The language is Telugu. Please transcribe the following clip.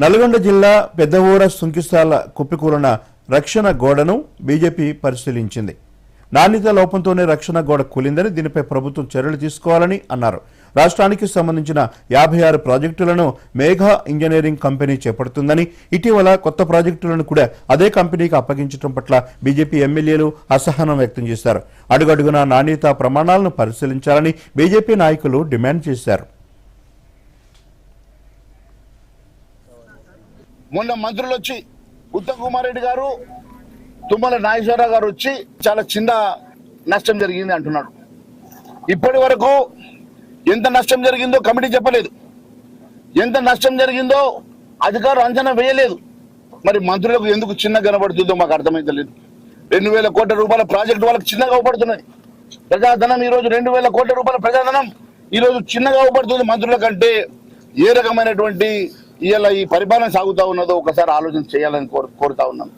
నల్గొండ జిల్లా పెద్దవూర సుంకిస్తాల కుప్పికూలన రక్షణ గోడను బీజేపీ పరిశీలించింది. నాణ్యత లోపంతోనే రక్షణ గోడ కూలిందని దీనిపై ప్రభుత్వం చర్యలు తీసుకోవాలని అన్నారు. రాష్ట్రానికి సంబంధించిన యాభై ఆరు ప్రాజెక్టులను మేఘా ఇంజనీరింగ్ కంపెనీ చేపడుతుందని ఇటీవల కొత్త ప్రాజెక్టులను కూడా అదే కంపెనీకి అప్పగించడం పట్ల బీజేపీ ఎమ్మెల్యేలు అసహనం వ్యక్తం చేశారు. అడుగడుగునా నాణ్యత ప్రమాణాలను పరిశీలించాలని బీజేపీ నాయకులు డిమాండ్ చేశారు. మొన్న మంత్రులు వచ్చి ఉత్తమ్ కుమార్ రెడ్డి గారు తుమ్మల నాగేశ్వరరావు గారు వచ్చి చాలా చిన్న నష్టం జరిగింది అంటున్నాడు ఇప్పటి వరకు ఎంత నష్టం జరిగిందో కమిటీ చెప్పలేదు. ఎంత నష్టం జరిగిందో అధికారులు అంచనా వేయలేదు. మరి మంత్రులకు ఎందుకు చిన్న కనబడుతుందో మాకు అర్థమైతలేదు రెండు వేల కోట్ల రూపాయల ప్రాజెక్టు వాళ్ళకి చిన్నగా అవపడుతున్నాయి. ప్రజాధనం ఈ రోజు రెండు వేల కోట్ల రూపాయల ప్రజాధనం ఈరోజు చిన్నగా అవపడుతుంది మంత్రుల కంటే. ఏ రకమైనటువంటి ఇలా ఈ పరిపాలన సాగుతా ఉన్నదో ఒకసారి ఆలోచన చేయాలని కోరు కోరుతా ఉన్నాం.